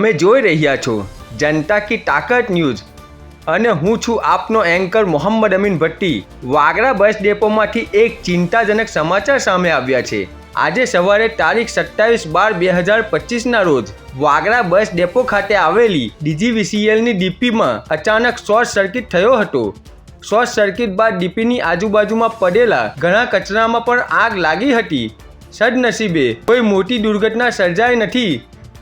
તમે જોઈ રહ્યા છો જનતા કી તાકત ન્યૂઝ. અને હું છું આપનો એન્કર મોહમ્મદ અમીન ભટ્ટી. વાગરા બસ ડેપોમાંથી એક ચિંતાજનક સમાચાર સામે આવ્યા છે. આજે સવારે તારીખ સત્તાવીસ બાર બે હજાર પચીસના રોજ, વાગરા બસ ડેપો ખાતે આવેલી ડીજીવીસીએલની ડીપીમાં અચાનક શોર્ટ સર્કિટ થયો હતો. શોર્ટ સર્કિટ બાદ ડીપીની આજુબાજુમાં પડેલા ઘણા કચરામાં પણ આગ લાગી હતી. સદનસીબે કોઈ મોટી દુર્ઘટના સર્જાઈ નથી.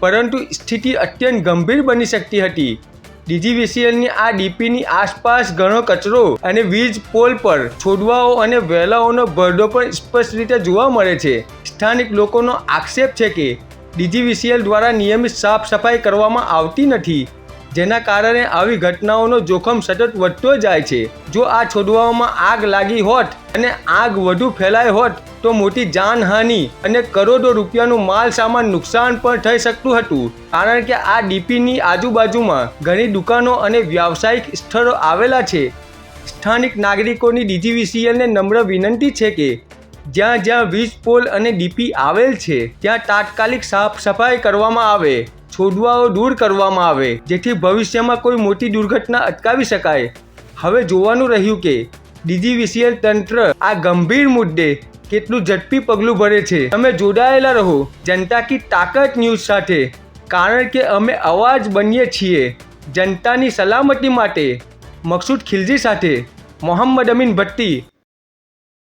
પરંતુ સ્થિતિ અત્યંત ગંભીર બની શકતી હતી. ડીજીવીસીએલની આ ડીપીની આસપાસ ઘણો કચરો અને વીજ પોલ પર છોડવાઓ અને વેલાઓનો ભરડો પણ સ્પષ્ટ રીતે જોવા મળે છે. સ્થાનિક લોકોનો આક્ષેપ છે કે ડીજીવીસીએલ દ્વારા નિયમિત સાફ સફાઈ કરવામાં આવતી નથી. જેના કારણે આવી ઘટનાઓનો જોખમ સતત વધતો જાય છે. જો આ છોડવાઓમાં આગ લાગી હોત અને આગ વધુ ફેલાય હોત, તો મોટી જાનહાનિ અને કરોડો રૂપિયાનું માલ સામાન નુકસાન પણ થઈ શકતું હતું. કારણ કે આ ડીપીની આજુબાજુમાં ઘણી દુકાનો અને વ્યાવસાયિક સ્થળો આવેલા છે. સ્થાનિક નાગરિકોની ડીજીવીસીએલને નમ્ર વિનંતી છે કે, જ્યાં જ્યાં વીજ પોલ અને ડીપી આવેલ છે, ત્યાં તાત્કાલિક સાફ સફાઈ કરવામાં આવે. છોડવાઓ દૂર કરવામાં આવે, જેથી ભવિષ્યમાં કોઈ મોટી દુર્ઘટના અટકાવી શકાય. હવે જોવાનું રહ્યું કે, ડીજીવીસીએલ તંત્ર આ ગંભીર મુદ્દે કેટલું ઝડપી પગલું ભરે છે. તમે જોડાયેલા રહો, જનતા કી તાકત ન્યૂઝ સાથે. કારણ કે અમે અવાજ બનીએ છીએ, જનતાની સલામતી માટે. મકસૂદ ખિલજી સાથે, મોહમ્મદ અમીન ભટ્ટી.